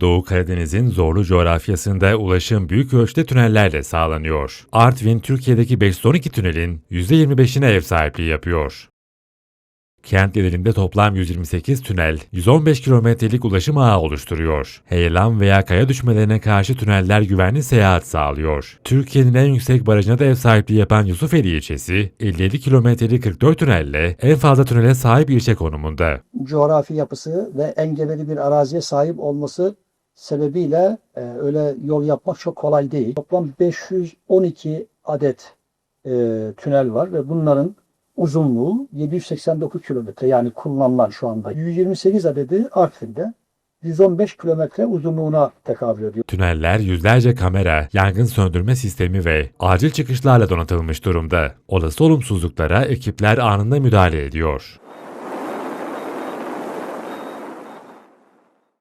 Doğu Karadeniz'in zorlu coğrafyasında ulaşım büyük ölçüde tünellerle sağlanıyor. Artvin, Türkiye'deki 512 tünelin %25'ine ev sahipliği yapıyor. Kent toplam 128 tünel, 115 kilometrelik ulaşım ağı oluşturuyor. Heyelan veya kaya düşmelerine karşı tüneller güvenli seyahat sağlıyor. Türkiye'nin en yüksek barajına da ev sahipliği yapan Yusufeli ilçesi, 57 kilometrelik 44 tünelle en fazla tünele sahip ilçe konumunda. coğrafi yapısı ve engebeli bir araziye sahip olması sebebiyle e, öyle yol yapmak çok kolay değil. Toplam 512 adet e, tünel var ve bunların uzunluğu 789 kilometre yani kullanılan şu anda. 128 adedi Artvin'de 115 kilometre uzunluğuna tekabül ediyor. Tüneller yüzlerce kamera, yangın söndürme sistemi ve acil çıkışlarla donatılmış durumda. Olası olumsuzluklara ekipler anında müdahale ediyor.